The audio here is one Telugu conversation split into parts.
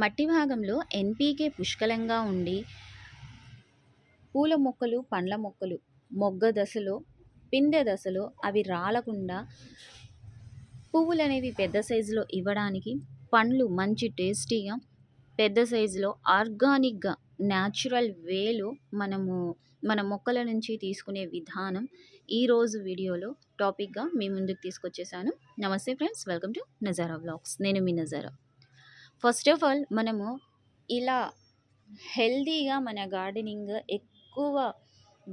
మట్టి భాగంలో ఎన్పీకే పుష్కలంగా ఉండి పూల మొక్కలు పండ్ల మొక్కలు మొగ్గ దశలో పిందె దశలో అవి రాలకుండా పువ్వులు అనేవి పెద్ద సైజులో ఇవ్వడానికి పండ్లు మంచి టేస్టీగా పెద్ద సైజులో ఆర్గానిక్గా న్యాచురల్ వేలో మనము మన మొక్కల నుంచి తీసుకునే విధానం ఈరోజు వీడియోలో టాపిక్గా మీ ముందుకు తీసుకొచ్చేసాను. నమస్తే friends welcome to Nazara vlogs. నేను మీ నజారా. ఫస్ట్ ఆఫ్ ఆల్ మనము ఇలా హెల్దీగా మన గార్డెనింగ్ ఎక్కువ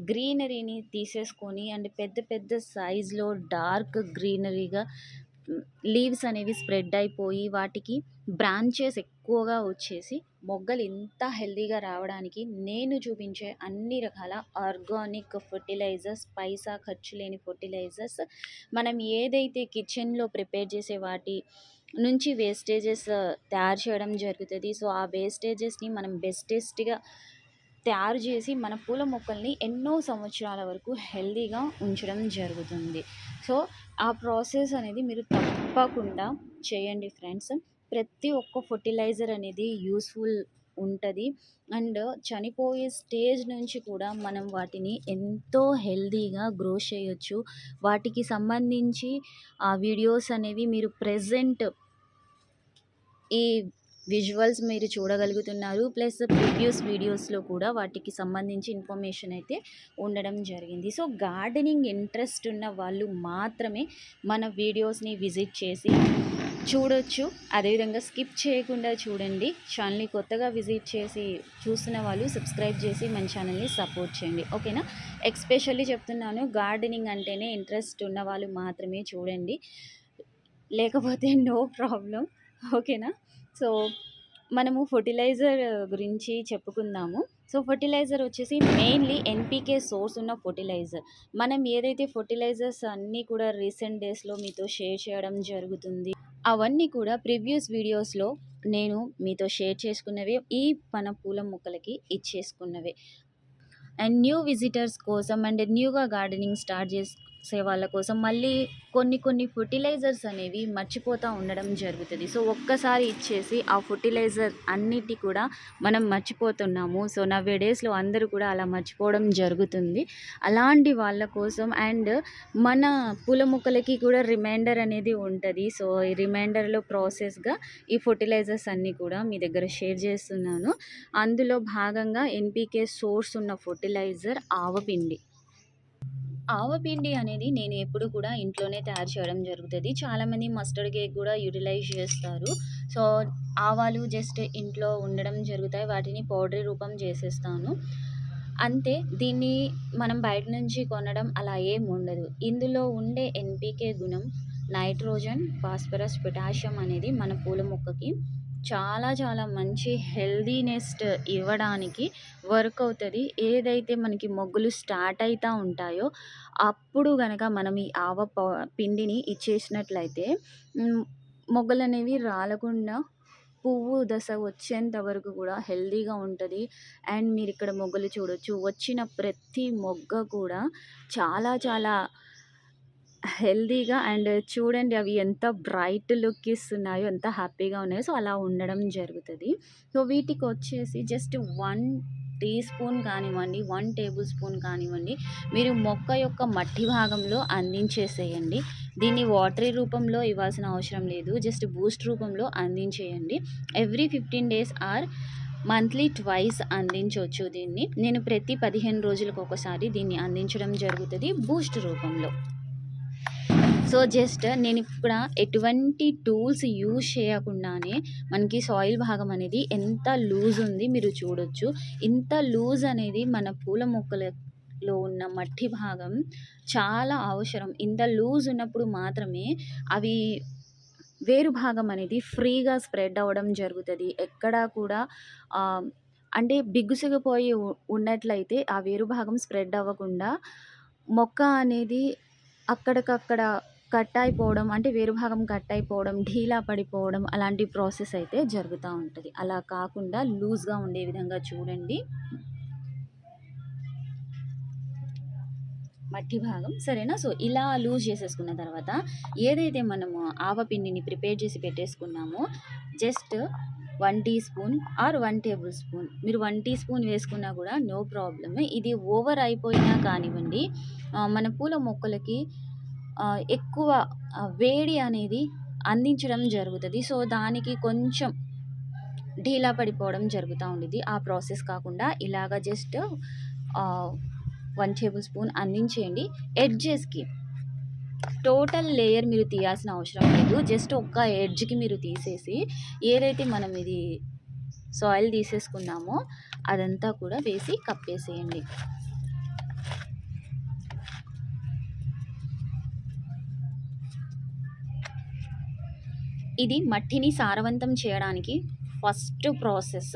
గ్రీనరీని తీసేసుకొని అండ్ పెద్ద పెద్ద సైజులో డార్క్ గ్రీనరీగా లీవ్స్ అనేవి స్ప్రెడ్ అయిపోయి వాటికి బ్రాంచెస్ ఎక్కువగా వచ్చేసి మొగ్గలు ఇంత హెల్దీగా రావడానికి నేను చూపించే అన్ని రకాల ఆర్గానిక్ ఫర్టిలైజర్స్ పైసా ఖర్చు లేని ఫర్టిలైజర్స్ మనం ఏదైతే కిచెన్లో ప్రిపేర్ చేసే వాటి నుంచి వేస్టేజెస్ తయారు చేయడం జరుగుతుంది. సో ఆ వేస్టేజెస్ని మనం బెస్టెస్ట్గా తయారు చేసి మన పూల మొక్కల్ని ఎన్నో సంవత్సరాల వరకు హెల్దీగా ఉంచడం జరుగుతుంది. సో ఆ ప్రాసెస్ అనేది మీరు తప్పకుండా చేయండి ఫ్రెండ్స్ ప్రతి ఒక్క ఫర్టిలైజర్ అనేది యూస్ఫుల్ ఉంటుంది. అండ్ చనిపోయే స్టేజ్ నుంచి కూడా మనం వాటిని ఎంతో హెల్దీగా గ్రో చేయొచ్చు. వాటికి సంబంధించి ఆ వీడియోస్ అనేవి మీరు ప్రజెంట్ ఈ విజువల్స్ మీరు చూడగలుగుతున్నారు. ప్లస్ ప్రీవియస్ వీడియోస్లో కూడా వాటికి సంబంధించి ఇన్ఫర్మేషన్ అయితే ఉండడం జరిగింది. సో గార్డెనింగ్ ఇంట్రెస్ట్ ఉన్న వాళ్ళు మాత్రమే మన వీడియోస్ని విజిట్ చేసి చూడొచ్చు. అదేవిధంగా స్కిప్ చేయకుండా చూడండి. ఛానల్ని కొత్తగా విజిట్ చేసి చూసిన వాళ్ళు సబ్స్క్రైబ్ చేసి మన ఛానల్ని సపోర్ట్ చేయండి. ఓకేనా? ఎక్స్పెషల్లీ చెప్తున్నాను గార్డెనింగ్ అంటేనే ఇంట్రెస్ట్ ఉన్న వాళ్ళు మాత్రమే చూడండి. లేకపోతే నో ప్రాబ్లం. ఓకేనా? సో మనము ఫర్టిలైజర్ గురించి చెప్పుకుందాము. సో ఫర్టిలైజర్ వచ్చేసి మెయిన్లీ ఎన్పికే సోర్స్ ఉన్న ఫర్టిలైజర్. మనం ఏదైతే ఫర్టిలైజర్స్ అన్నీ కూడా రీసెంట్ డేస్లో మీతో షేర్ చేయడం జరుగుతుంది అవన్నీ కూడా ప్రివ్యూస్ వీడియోస్లో నేను మీతో షేర్ చేసుకున్నవే ఈ మన పూల మొక్కలకి ఇచ్చేసుకున్నవే. అండ్ న్యూ విజిటర్స్ కోసం అండ్ న్యూగా గార్డెనింగ్ స్టార్ట్ చేసు సో వాళ్ళ కోసం మళ్ళీ కొన్ని కొన్ని ఫర్టిలైజర్స్ అనేవి మర్చిపోతూ ఉండడం జరుగుతుంది. సో ఒక్కసారి ఇచ్చేసి ఆ ఫర్టిలైజర్ అన్నిటి కూడా మనం మర్చిపోతున్నాము. సో నవ్వే డేస్లో అందరూ కూడా అలా మర్చిపోవడం జరుగుతుంది. అలాంటి వాళ్ళ కోసం అండ్ మన పూల మొక్కలకి కూడా రిమైండర్ అనేది ఉంటుంది. సో ఈ రిమైండర్లో ప్రాసెస్గా ఈ ఫర్టిలైజర్స్ అన్నీ కూడా మీ దగ్గర షేర్ చేస్తున్నాను. అందులో భాగంగా ఎన్పికే సోర్స్ ఉన్న ఫర్టిలైజర్ ఆవపిండి. ఆవపిండి అనేది నేను ఎప్పుడు కూడా ఇంట్లోనే తయారు చేయడం జరుగుతుంది. చాలామంది మస్టర్డ్ కేక్ కూడా యూటిలైజ్ చేస్తారు. సో ఆవాలు జస్ట్ ఇంట్లో ఉండడం జరుగుతాయి. వాటిని పౌడర్ రూపం చేసేస్తాను. అంతే. దీన్ని మనం బయట నుంచి కొనడం అలా ఏం ఉండదు. ఇందులో ఉండే ఎన్పికే గుణం నైట్రోజన్ ఫాస్ఫరస్ పొటాషియం అనేది మన పూల మొక్కకి చాలా చాలా మంచి హెల్దీనెస్ట్ ఇవ్వడానికి వర్క్ అవుతుంది. ఏదైతే మనకి మొగ్గులు స్టార్ట్ అవుతూ ఉంటాయో అప్పుడు కనుక మనం ఈ ఆవ పిండిని ఇచ్చేసినట్లయితే మొగ్గలు అనేవి రాలకుండా పువ్వు దశ వచ్చేంత వరకు కూడా హెల్దీగా ఉంటుంది. అండ్ మీరు ఇక్కడ మొగ్గలు చూడొచ్చు. వచ్చిన ప్రతి మొగ్గ కూడా చాలా చాలా హెల్దీగా అండ్ చూడండి అవి ఎంత బ్రైట్ లుక్ ఇస్తున్నాయో ఎంత హ్యాపీగా ఉన్నాయో. సో అలా ఉండడం జరుగుతుంది. సో వీటికి వచ్చేసి జస్ట్ వన్ టీ స్పూన్ కానివ్వండి వన్ టేబుల్ స్పూన్ కానివ్వండి మీరు మొక్క యొక్క మట్టి భాగంలో అందించేసేయండి. దీన్ని వాటరీ రూపంలో ఇవ్వాల్సిన అవసరం లేదు. జస్ట్ బూస్ట్ రూపంలో అందించేయండి. Every fifteen days or monthly twice అందించవచ్చు దీన్ని. నేను ప్రతి పదిహేను రోజులకు ఒకసారి దీన్ని అందించడం జరుగుతుంది బూస్ట్ రూపంలో. సో జస్ట్ నేను ఇక్కడ ఎటువంటి టూల్స్ యూజ్ చేయకుండానే మనకి సాయిల్ భాగం అనేది ఎంత లూజ్ ఉంది మీరు చూడొచ్చు. ఇంత లూజ్ అనేది మన పూల మొక్కలలో ఉన్న మట్టి భాగం చాలా అవసరం. ఇంత లూజ్ ఉన్నప్పుడు మాత్రమే అవి వేరు భాగం అనేది ఫ్రీగా స్ప్రెడ్ అవ్వడం జరుగుతుంది. ఎక్కడా కూడా అంటే బిగుసుకుపోయి ఉన్నట్లయితే ఆ వేరు భాగం స్ప్రెడ్ అవ్వకుండా మొక్క అనేది అక్కడికక్కడ కట్ అయిపోవడం అంటే వేరు భాగం కట్ అయిపోవడం ఢీలా పడిపోవడం అలాంటి ప్రాసెస్ అయితే జరుగుతూ ఉంటుంది. అలా కాకుండా లూజ్గా ఉండే విధంగా చూడండి. మట్టి భాగం. సరేనా? సో ఇలా లూజ్ చేసేసుకున్న తర్వాత ఏదైతే మనము ఆవపిండిని ప్రిపేర్ చేసి పెట్టేసుకున్నామో just one teaspoon or one tablespoon. మీరు వన్ టీ స్పూన్ వేసుకున్నా కూడా నో ప్రాబ్లమ్. ఇది ఓవర్ అయిపోయినా కానివ్వండి మన పూల మొక్కలకి ఎక్కువ వేడి అనేది అందించడం జరుగుతుంది. సో దానికి కొంచెం ఢీలా పడిపోవడం జరుగుతూ ఉండేది ఆ ప్రాసెస్ కాకుండా ఇలాగ జస్ట్ వన్ టేబుల్ స్పూన్ అందించేయండి. ఎడ్జెస్కి టోటల్ లేయర్ మీరు తీయాల్సిన అవసరం లేదు. జస్ట్ ఒక్క ఎడ్జ్కి మీరు తీసేసి ఏదైతే మనం ఇది సాయిల్ తీసేసుకున్నామో అదంతా కూడా వేసి కప్పేసేయండి. ఇది మట్టిని సారవంతం చేయడానికి first process.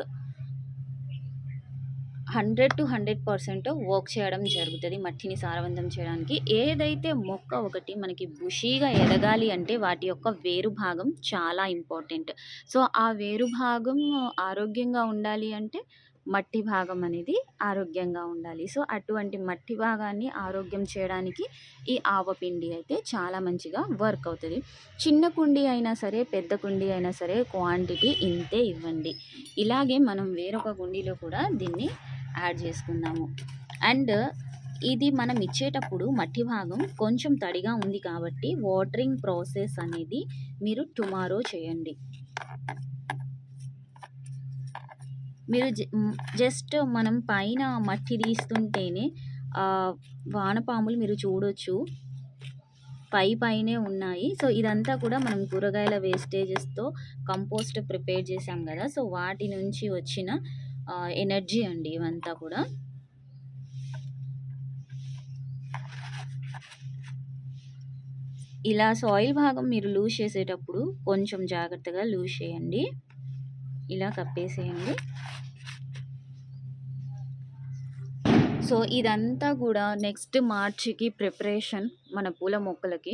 Hundred to hundred percent work చేయడం జరుగుతుంది మట్టిని సారవంతం చేయడానికి. ఏదైతే మొక్క ఒకటి మనకి బుషీగా ఎదగాలి అంటే వాటి యొక్క వేరు భాగం చాలా ఇంపార్టెంట్. సో ఆ వేరు భాగం ఆరోగ్యంగా ఉండాలి అంటే మట్టి భాగం అనేది ఆరోగ్యంగా ఉండాలి. సో అటువంటి మట్టి భాగాన్ని ఆరోగ్యం చేయడానికి ఈ ఆవపిండి అయితే చాలా మంచిగా వర్క్ అవుతుంది. చిన్న కుండి అయినా సరే పెద్ద కుండి అయినా సరే క్వాంటిటీ ఇంతే ఇవ్వండి. ఇలాగే మనం వేరొక కుండీలో కూడా దీన్ని యాడ్ చేసుకుందాము. అండ్ ఇది మనం ఇచ్చేటప్పుడు మట్టి భాగం కొంచెం తడిగా ఉంది కాబట్టి వాటరింగ్ ప్రాసెస్ అనేది మీరు టుమారో చేయండి. మీరు జ- జస్ట్ మనం పైన మట్టి తీస్తుంటేనే వానపాములు మీరు చూడొచ్చు. పై పైనే ఉన్నాయి. సో ఇదంతా కూడా మనం కూరగాయల వేస్టేజెస్తో కంపోస్ట్ ప్రిపేర్ చేసాం కదా. సో వాటి నుంచి వచ్చిన ఎనర్జీ అండి ఇవంతా కూడా. ఇలా సాయిల్ భాగం మీరు లూజ్ చేసేటప్పుడు కొంచెం జాగ్రత్తగా లూజ్ చేయండి. ఇలా కప్పేసేయండి. సో ఇదంతా కూడా నెక్స్ట్ మార్చికి ప్రిపరేషన్ మన పూల మొక్కలకి.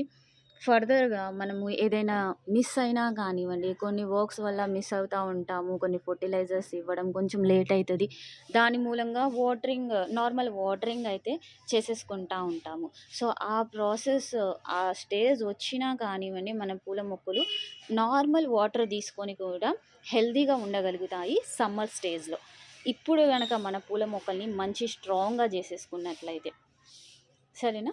ఫర్దర్గా మనము ఏదైనా మిస్ అయినా కానివ్వండి కొన్ని వర్క్స్ వల్ల మిస్ అవుతూ ఉంటాము కొన్ని ఫర్టిలైజర్స్ ఇవ్వడం కొంచెం లేట్ అవుతుంది దాని మూలంగా వాటరింగ్ నార్మల్ వాటరింగ్ అయితే చేసేసుకుంటూ ఉంటాము. సో ఆ ప్రాసెస్ ఆ స్టేజ్ వచ్చినా కానివ్వండి మన పూల మొక్కలు నార్మల్ వాటర్ తీసుకొని కూడా హెల్తీగా ఉండగలుగుతాయి సమ్మర్ స్టేజ్లో. ఇప్పుడు కనుక మన పూల మొక్కల్ని మంచి స్ట్రాంగ్గా చేసేసుకున్నట్లయితే. సరేనా?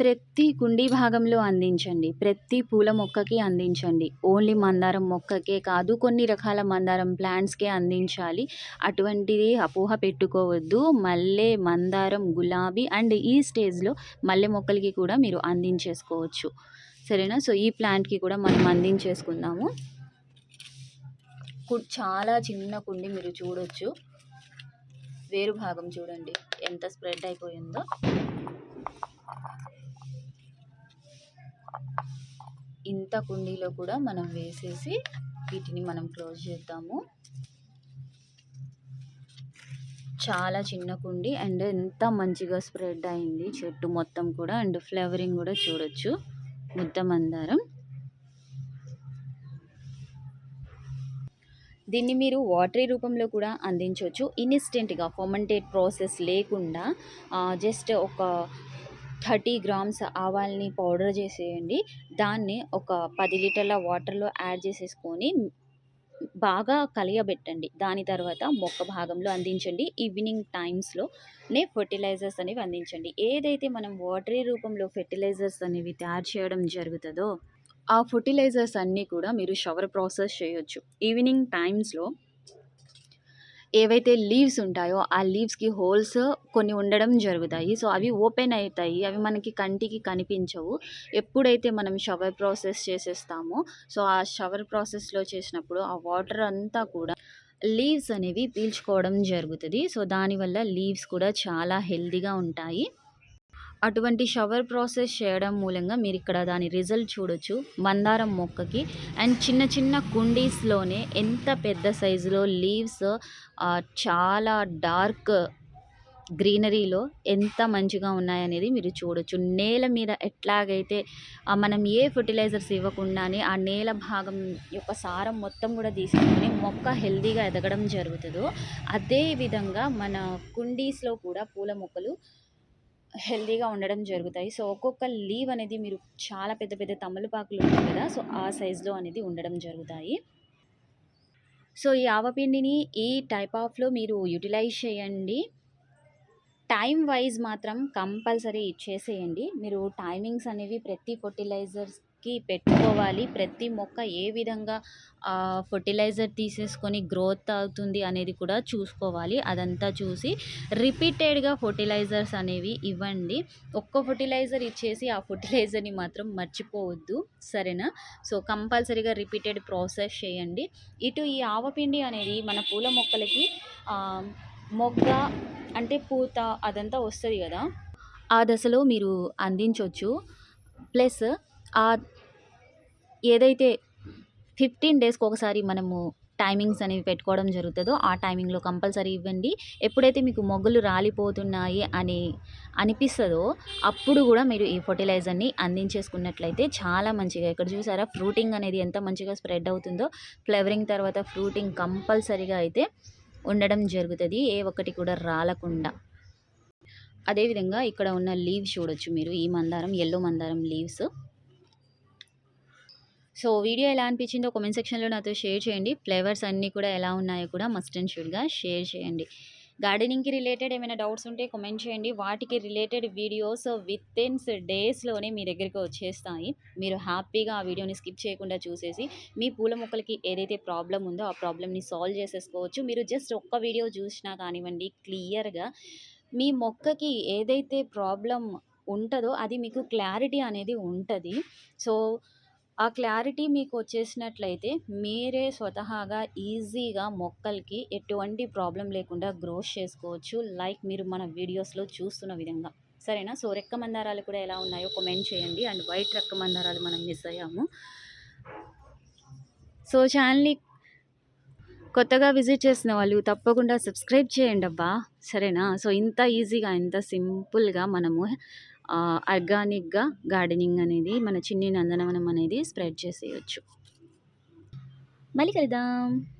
ప్రతి కుండీ భాగంలో అందించండి. ప్రతి పూల మొక్కకి అందించండి. ఓన్లీ మందారం మొక్కకే కాదు కొన్ని రకాల మందారం ప్లాంట్స్కే అందించాలి. అటువంటిది అపోహ పెట్టుకోవద్దు. మల్లె మందారం గులాబీ అండ్ ఈ స్టేజ్లో మల్లె మొక్కలకి కూడా మీరు అందించేసుకోవచ్చు. సరేనా? సో ఈ ప్లాంట్కి కూడా మనం అందించేసుకుందాము. చాలా చిన్న కుండి మీరు చూడొచ్చు. వేరు భాగం చూడండి ఎంత స్ప్రెడ్ అయిపోయిందో. ఇంత కుండీలో కూడా మనం వేసేసి వీటిని మనం క్లోజ్ చేద్దాము. చాలా చిన్న కుండి అండ్ ఎంత మంచిగా స్ప్రెడ్ అయింది. చెట్టు మొత్తం కూడా అండ్ ఫ్లవరింగ్ కూడా చూడొచ్చు. ముద్ద మందారం. దీన్ని మీరు వాటరీ రూపంలో కూడా అందించవచ్చు. ఇన్స్టెంట్గా ఫర్మెంటేట్ ప్రాసెస్ లేకుండా జస్ట్ ఒక థర్టీ గ్రామ్స్ ఆవాల్ని పౌడర్ చేసేయండి. దాన్ని ఒక పది లీటర్ల వాటర్లో యాడ్ చేసేసుకొని బాగా కలియబెట్టండి. దాని తర్వాత మొక్క భాగంలో అందించండి. ఈవినింగ్ టైమ్స్లోనే ఫర్టిలైజర్స్ అనేవి అందించండి. ఏదైతే మనం వాటరీ రూపంలో ఫెర్టిలైజర్స్ అనేవి తయారు చేయడం జరుగుతుందో ఆ ఫర్టిలైజర్స్ అన్నీ కూడా మీరు షవర్ ప్రాసెస్ చేయొచ్చు. ఈవినింగ్ టైమ్స్లో ఏవైతే లీవ్స్ ఉంటాయో ఆ లీవ్స్కి హోల్స్ కొన్ని ఉండడం జరుగుతాయి. సో అవి ఓపెన్ అవుతాయి అవి మనకి కంటికి కనిపించవు. ఎప్పుడైతే మనం షవర్ ప్రాసెస్ చేసేస్తామో సో ఆ షవర్ ప్రాసెస్లో చేసినప్పుడు ఆ వాటర్ అంతా కూడా లీవ్స్ అనేవి పీల్చుకోవడం జరుగుతుంది. సో దానివల్ల లీవ్స్ కూడా చాలా హెల్దీగా ఉంటాయి. అటువంటి షవర్ ప్రాసెస్ చేయడం మూలంగా మీరు ఇక్కడ దాని రిజల్ట్ చూడొచ్చు. మందారం మొక్కకి. అండ్ చిన్న చిన్న కుండీస్లోనే ఎంత పెద్ద సైజులో లీవ్స్ చాలా డార్క్ గ్రీనరీలో ఎంత మంచిగా ఉన్నాయనేది మీరు చూడొచ్చు. నేల మీద ఎట్లాగైతే మనం ఏ ఫర్టిలైజర్స్ ఇవ్వకుండానే ఆ నేల భాగం యొక్క సారం మొత్తం కూడా తీసుకొని మొక్క హెల్తీగా ఎదగడం జరుగుతుందో అదే విధంగా మన కుండీస్లో కూడా పూల మొక్కలు హెల్దీగా ఉండడం జరుగుతాయి సో ఒక్కొక్క లీవ్ అనేది మీరు చాలా పెద్ద పెద్ద తమలపాకులు ఉంటాయి కదా సో ఆ సైజులో అనేది ఉండడం జరుగుతాయి సో, ఈ ఆవపిండిని ఈ టైప్ ఆఫ్‌లో మీరు యుటిలైజ్ చేయండి. టైం వైజ్ మాత్రం కంపల్సరీ ఇచ్చేసేయండి. మీరు టైమింగ్స్ అనేవి ప్రతి ఫెర్టిలైజర్స్‌కి పెట్టుకోవాలి. ప్రతి మొక్క ఏ విధంగా ఫర్టిలైజర్ ఫెర్టిలైజర్ తీసేసుకొని గ్రోత్ అవుతుంది అనేది కూడా చూసుకోవాలి. అదంతా చూసి రిపీటెడ్‌గా ఫెర్టిలైజర్స్ అనేవి ఇవ్వండి. ఒక్క ఫెర్టిలైజర్ ఇచ్చేసి ఆ ఫెర్టిలైజర్‌ని మాత్రం మర్చిపోవద్దు. సరేనా? సో, కంపల్సరీగా రిపీటెడ్ ప్రాసెస్ చేయండి. ఇటు ఈ ఆవపిండి అనేది మన పూల మొక్కలకి మొగ్గ అంటే పూత అదంతా వస్తుంది కదా ఆ దశలో మీరు అందించవచ్చు ప్లస్ ఆ ఏదైతే 15 డేస్‌కి ఒకసారి మనము టైమింగ్స్ అనేవి పెట్టుకోవడం జరుగుతుందో ఆ టైమింగ్‌లో కంపల్సరీ ఇవ్వండి. ఎప్పుడైతే మీకు మొగ్గులు రాలిపోతున్నాయి అని అనిపిస్తుందో అప్పుడు కూడా మీరు ఈ ఫర్టిలైజర్ని అందించేసుకున్నట్లయితే చాలా మంచిగా ఇక్కడ చూసారా ఫ్రూటింగ్ అనేది ఎంత మంచిగా స్ప్రెడ్ అవుతుందో, ఫ్లేవరింగ్ తర్వాత ఫ్రూటింగ్ కంపల్సరీగా అయితే ఉండడం జరుగుతుంది ఏ ఒక్కటి కూడా రాలకుండా. అదేవిధంగా ఇక్కడ ఉన్న లీవ్స్ చూడొచ్చు మీరు. ఈ మందారం ఎల్లో మందారం లీవ్స్. సో, వీడియో ఎలా అనిపించిందో కామెంట్ సెక్షన్‌లో నాతో షేర్ చేయండి. ఫ్లేవర్స్ అన్నీ కూడా ఎలా ఉన్నాయో కూడా మస్ట్ అండ్ షూడ్గా షేర్ చేయండి. గార్డెనింగ్‌కి రిలేటెడ్ ఏమైనా డౌట్స్ ఉంటే కామెంట్ చేయండి. వాటికి రిలేటెడ్ వీడియోస్ విత్ ఇన్స్ డేస్‌లోనే మీ దగ్గరికి వచ్చేస్తాయి. మీరు హ్యాపీగా ఆ వీడియోని స్కిప్ చేయకుండా చూసేసి, మీ పూల మొక్కలకి ఏదైతే ప్రాబ్లం ఉందో, ఆ ప్రాబ్లమ్‌ని సాల్వ్ చేసేసుకోవచ్చు. మీరు జస్ట్ ఒక్క వీడియో చూసినా కానివ్వండి క్లియర్‌గా మీ మొక్కకి ఏదైతే ప్రాబ్లం ఉంటుందో అది మీకు క్లారిటీ అనేది ఉంటుంది సో, ఆ క్లారిటీ మీకు వచ్చేసినట్లయితే మీరే స్వతహాగా ఈజీగా మొక్కలకి ఎటువంటి ప్రాబ్లం లేకుండా గ్రోస్ చేసుకోవచ్చు. లైక్ మీరు మన వీడియోస్‌లో చూస్తున్న విధంగా. సరేనా? సో, రెక్క మందారాలు కూడా ఎలా ఉన్నాయో కమెంట్ చేయండి. అండ్ వైట్ రెక్క మందారాలు మనం మిస్ అయ్యాము. సో, ఛానల్ని కొత్తగా విజిట్ చేసిన వాళ్ళు తప్పకుండా సబ్స్క్రైబ్ చేయండి అబ్బా సరేనా? సో, ఇంత ఈజీగా, ఇంత సింపుల్‌గా మనము ఆర్గానిక్‌గా గార్డెనింగ్ అనేది మన చిన్ని నందనవనం అనేది స్ప్రెడ్ చేసేయొచ్చు. మళ్ళీ కలుద్దాం.